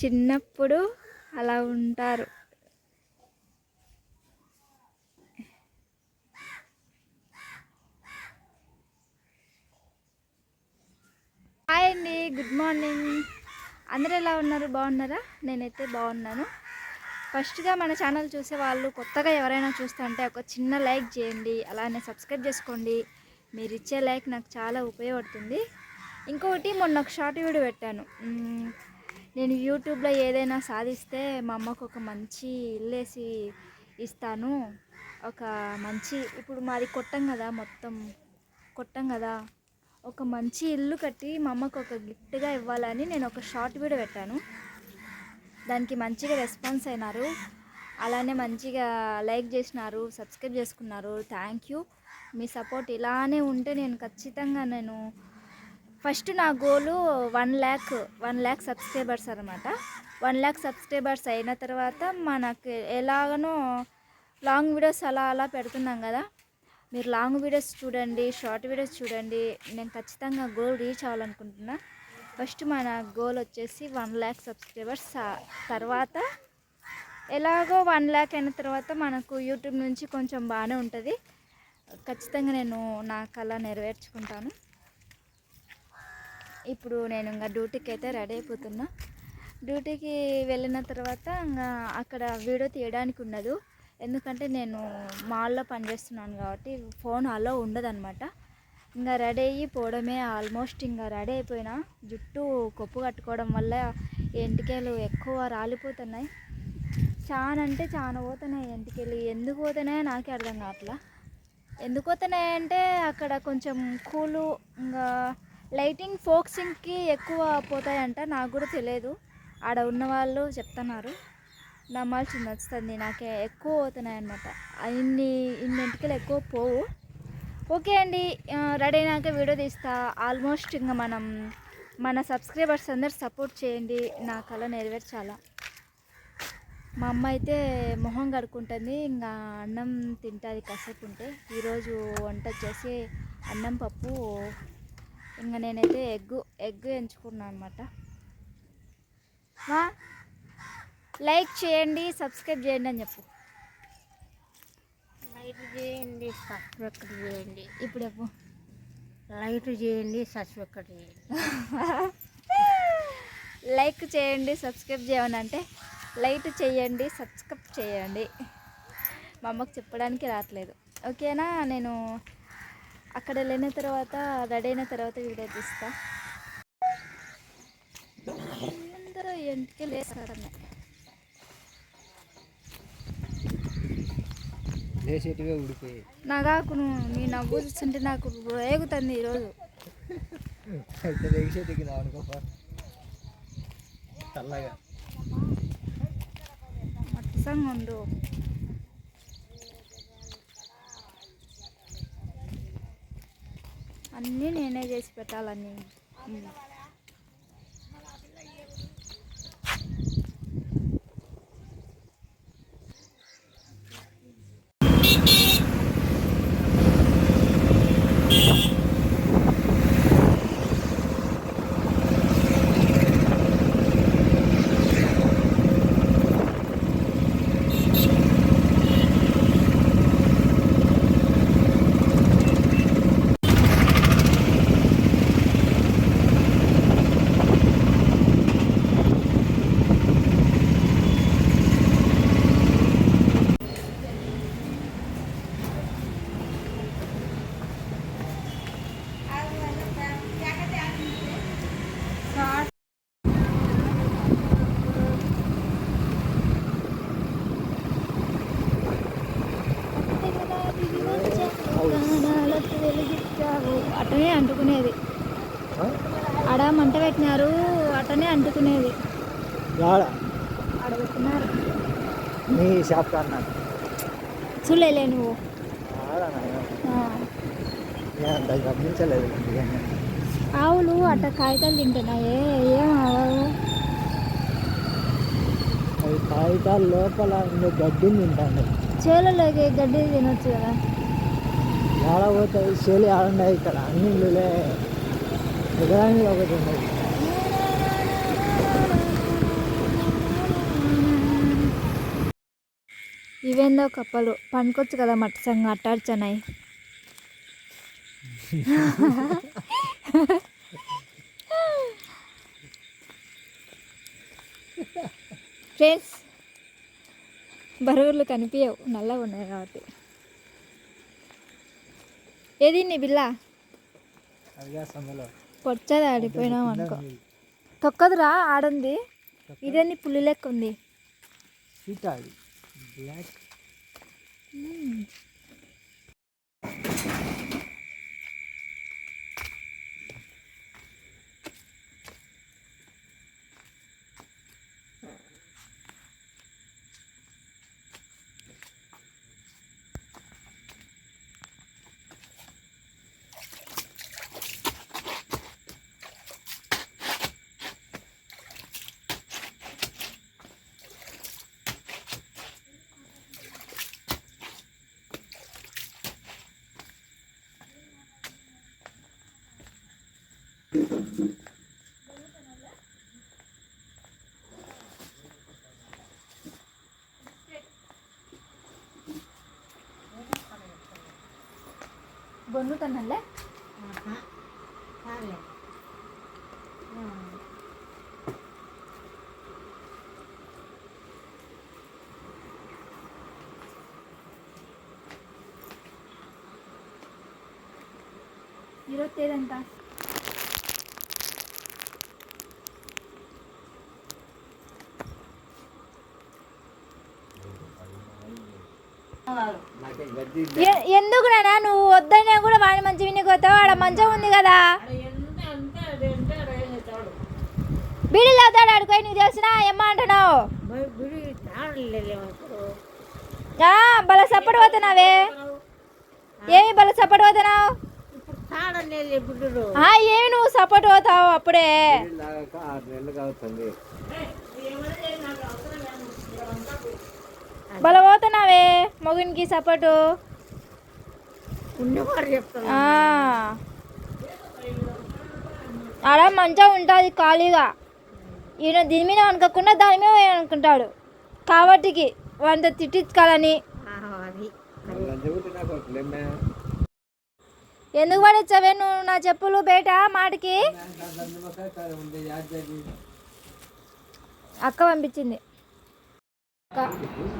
చిన్నప్పుడు అలా ఉంటారు. హాయ్ అండి గుడ్ మార్నింగ్. అందరూ ఎలా ఉన్నారు? బాగున్నారా? నేనైతే బాగున్నాను. ఫస్ట్గా మన ఛానల్ చూసే వాళ్ళు కొత్తగా ఎవరైనా చూస్తుంటే ఒక చిన్న లైక్ చేయండి అలానే సబ్స్క్రైబ్ చేసుకోండి. మీరు ఇచ్చే లైక్ నాకు చాలా ఉపయోగపడుతుంది. ఇంకొకటి మొన్న ఒక షార్ట్ వీడియో పెట్టాను. నేను యూట్యూబ్లో ఏదైనా సాధిస్తే మా అమ్మకు ఒక మంచి ఇల్లేసి ఇస్తాను. ఒక మంచి ఇప్పుడు మాది కొట్టం కదా మొత్తం కొట్టం కదా. ఒక మంచి ఇల్లు కట్టి మా అమ్మకు ఒక గిఫ్ట్గా ఇవ్వాలని నేను ఒక షార్ట్ వీడియో పెట్టాను. దానికి మంచిగా రెస్పాన్స్ అయినారు. అలానే మంచిగా లైక్ చేసినారు సబ్స్క్రైబ్ చేసుకున్నారు. థ్యాంక్ యూ మీ సపోర్ట్ ఇలానే ఉంటే నేను ఖచ్చితంగా నేను ఫస్ట్ నా goal one lakh one lakh subscribers అనమాట. వన్ ల్యాక్ సబ్స్క్రైబర్స్ అయిన తర్వాత మనకు ఎలాగనో లాంగ్ వీడియోస్ అలా అలా పెడుతున్నాం కదా. మీరు లాంగ్ వీడియోస్ చూడండి షార్ట్ వీడియోస్ చూడండి నేను ఖచ్చితంగా గోల్ రీచ్ అవ్వాలనుకుంటున్నా. ఫస్ట్ మన గోల్ వచ్చేసి వన్ ల్యాక్ సబ్స్క్రైబర్స్. తర్వాత ఎలాగో వన్ ల్యాక్ అయిన తర్వాత మనకు యూట్యూబ్ నుంచి కొంచెం బాగానే ఉంటుంది. ఖచ్చితంగా నేను నా కళ నెరవేర్చుకుంటాను. ఇప్పుడు నేను ఇంకా డ్యూటీకి అయితే రెడీ అయిపోతున్నా. డ్యూటీకి వెళ్ళిన తర్వాత ఇంకా అక్కడ వీడియో తీయడానికి ఉండదు ఎందుకంటే నేను మాల్లో పనిచేస్తున్నాను కాబట్టి ఫోన్ అలా ఉండదన్నమాట. ఇంకా రెడీ అయ్యి పోవడమే ఆల్మోస్ట్ ఇంకా రెడీ అయిపోయినా. జుట్టు కొప్పు కట్టుకోవడం వల్ల ఎంటికలు ఎక్కువ రాలిపోతున్నాయి. చాలా అంటే చాలా పోతున్నాయి ఎంటికలు. ఎందుకు పోతున్నాయో నాకే అర్థం కావట్లా. ఎందుకు పోతున్నాయి అంటే అక్కడ కొంచెం కూలు ఇంకా లైటింగ్ ఫోక్సింగ్కి ఎక్కువ పోతాయంట నాకు కూడా తెలియదు ఆడ ఉన్న వాళ్ళు చెప్తున్నారు నమ్మాల్సింది నచ్చుతుంది. నాకే ఎక్కువ పోతున్నాయి అన్నమాట ఇన్ని ఇన్ని ఎంటికలు ఎక్కువ పోవు. ఓకే అండి. రెడీ అయినాక వీడియో తీస్తా. ఆల్మోస్ట్ ఇంకా మనం మన సబ్స్క్రైబర్స్ అందరు సపోర్ట్ చేయండి. నా కళ నెరవేర్చాలా. మా అమ్మ అయితే మొహం కడుక్కుంటుంది. ఇంకా అన్నం తింటుంది కాసేపు ఉంటే. ఈరోజు వంట చేసి అన్నం పప్పు ఇంకా నేనైతే ఎగ్గు ఎగ్ ఎంచుకున్నాను అనమాట లైక్ చేయండి సబ్స్క్రైబ్ చేయండి అని చెప్పు. లైట్ చేయండి సబ్స్క్రైబ్ చేయండి. ఇప్పుడు చెప్పు. లైట్ చేయండి సబ్స్క్రైబ్ చేయండి. లైక్ చేయండి సబ్స్క్రైబ్ చేయమని అంటే లైట్ చేయండి సబ్స్క్రైబ్ చేయండి. మా అమ్మకు చెప్పడానికి రావట్లేదు. ఓకేనా? నేను అక్కడ వెళ్ళిన తర్వాత రెడీ అయిన తర్వాత వీడియో తీస్తా. అందరూ ఉడిపోయి నాకు నువ్వు నీ నవ్వు చూస్తుంటే నాకు రేగుతుంది ఈరోజు. మట్టసంగా ఉండు. అన్నీ నేనే చేసి పెట్టాలని ఉమ్. అటనే అంటుకునేది. ఆడ మంట పెట్టినారు అటనే అంటుకునేది. నీ షాప్ కన్నా చూడలే నువ్వు. గమనించలేదు. ఆవులు అట్ట కాగితాలు తింటున్నాయే ఏం ఆవు? కాగితాలు లోపల ఉండే గడ్డిని తింటాను చేలలోకి గడ్డి తినొచ్చు కదా. ఆడబోతాయి చేలి ఆడున్నాయి ఇక్కడ అన్ని లే ఒకటి ఉన్నాయి ఇవేందో కప్పలు. పనుకొచ్చు కదా మట్టసంగా అట్టాడ్చనాయి ఫ్రెండ్స్ బరువులు కనిపించవు నల్లగా ఉన్నాయి కాబట్టి. ఏది నీ బిల్ల? పొచ్చది ఆడిపోయినాం అనుకో. తొక్కదురా ఆడుంది. ఇదేంది పుల్లి లెక్క ఉంది. బ్లాక్. ગોળનું તો નલ્લે ಇರುತ್ತೇದಂತ Hello. ఎందుకు నానా? నువ్వు వద్దనే కూడా వాడి మంచి విని పోతావు ఆడ మంచం ఉంది కదా. బీడీలు అవుతాడు ఆడుకోయి నీకు తెలిసిన? ఏమ్మా అంటున్నావు? బల సపోర్ట్ పోతున్నావే. ఏమి బల సపోర్ట్ పోతున్నావు? ఏమి నువ్వు సపోర్ట్ పోతావు అప్పుడే? ఆరు నెలలు అవుతుంది బల పోతున్నావే మొగునికి సపోర్టు. ఆడ మంచిగా ఉంటుంది ఖాళీగా. ఈయన దీని మీద అనుకోకుండా దాని మీద అనుకుంటాడు కాబట్టికి వంద తిట్టించుకోవాలని. ఎందుకు పడేచ్చావే నువ్వు నా చెప్పులు బయట మాటికి? అక్క పంపించింది. అక్క.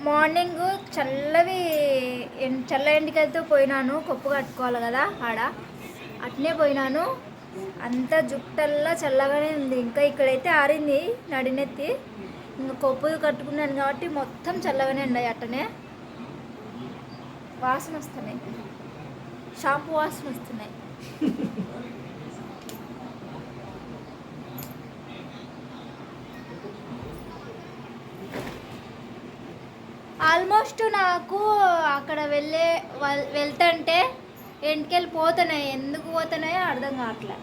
మార్నింగ్ చల్లవి ఎన్- చల్ల ఎండికలతో పోయినాను కొప్పు కట్టుకోవాలి కదా ఆడ. అట్నే పోయినాను. అంతా జుట్టల్లా చల్లగానే ఉంది. ఇంకా ఇక్కడైతే ఆరింది నడినెత్తి. ఇంకా కొప్పు కట్టుకున్నాను కాబట్టి మొత్తం చల్లగానే ఉన్నాయి అట్టనే. వాసన వస్తున్నాయి. షాంపూ వాసన వస్తున్నాయి. ఆల్మోస్ట్ నాకు అక్కడ వెళ్ళే వల్- వెళ్తుంటే ఎంటికెళ్ళి పోతున్నాయి ఎందుకు పోతున్నాయో అర్థం కావట్లే.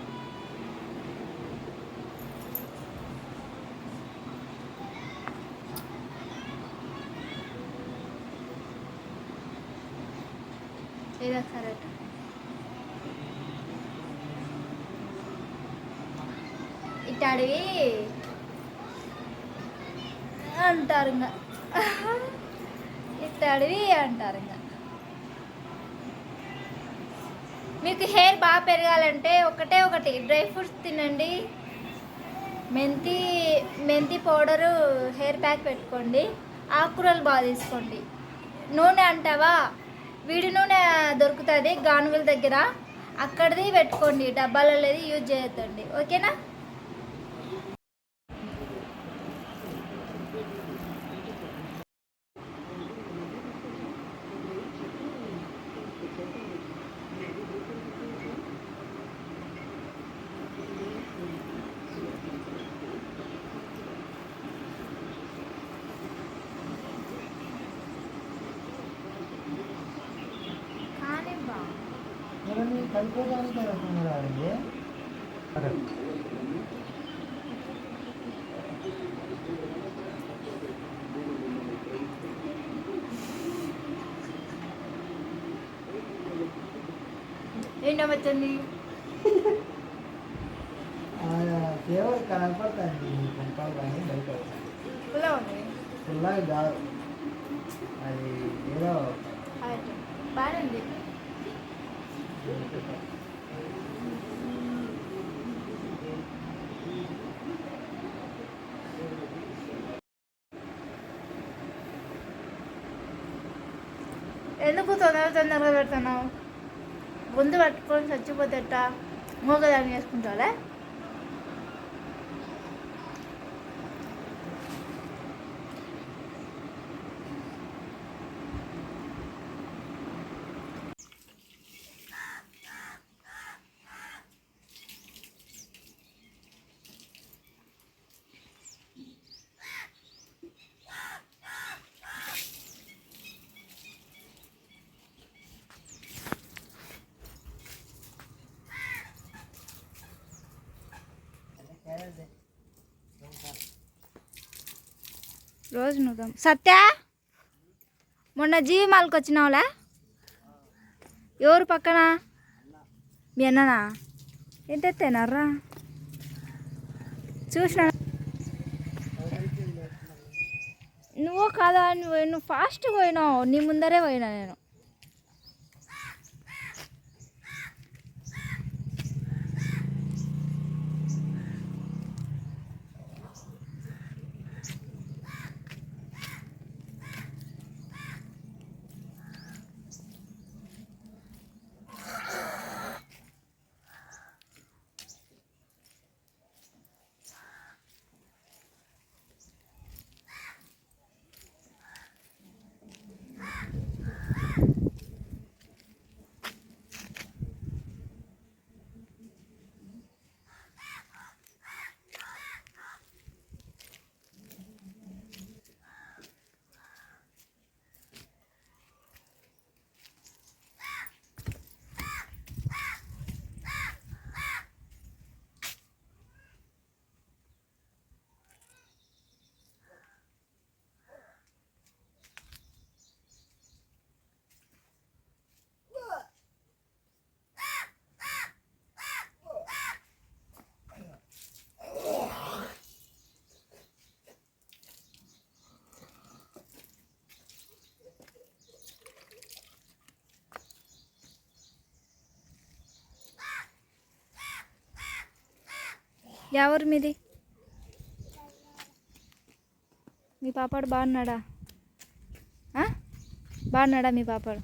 కరెక్ట్ సరే ఇట్టాడివి అంటారు ఇంకా తడివి అంటారు ఇంకా. మీకు హెయిర్ బాగా పెరగాలంటే ఒకటే ఒకటి డ్రై ఫ్రూట్స్ తినండి. మెంతి మెంతి పౌడరు హెయిర్ ప్యాక్ పెట్టుకోండి. ఆకుకూరలు బాగా తీసుకోండి. నూనె అంటావా? వీడి నూనె దొరుకుతుంది గానుగుల దగ్గర. అక్కడిది పెట్టుకోండి డబ్బాలలో యూజ్ చేయొద్దండి. ఓకేనా కానీ బా కలిపోదానికి అనుకున్నారండి ఏంటవుతుంది ఫ్లేవర్ కనపడుతుంది పంపాలు కానీ బయట ఉంది. కాదు. అది ఏదో బాగానే ఉంది. ఎందుకు తొందర తొందరగా పెడుతున్నావు? ముందు పట్టుకొని చచ్చిపోతేట మూగదాన్ని వేసుకుంటావులే రోజు నువ్వు సత్య మొన్న జీవి మాల్కి వచ్చినావులే? ఎవరు పక్కన? మీ అన్ననా? ఎంత చూసిన? నువ్వు కాదా నువ్వు నువ్వు ఫాస్ట్గా పోయినావు నీ ముందరే పోయినా నేను. ఎవరు మీది? మీ పాపాడు బాగున్నాడా? బాగున్నాడా మీ పాపాడు?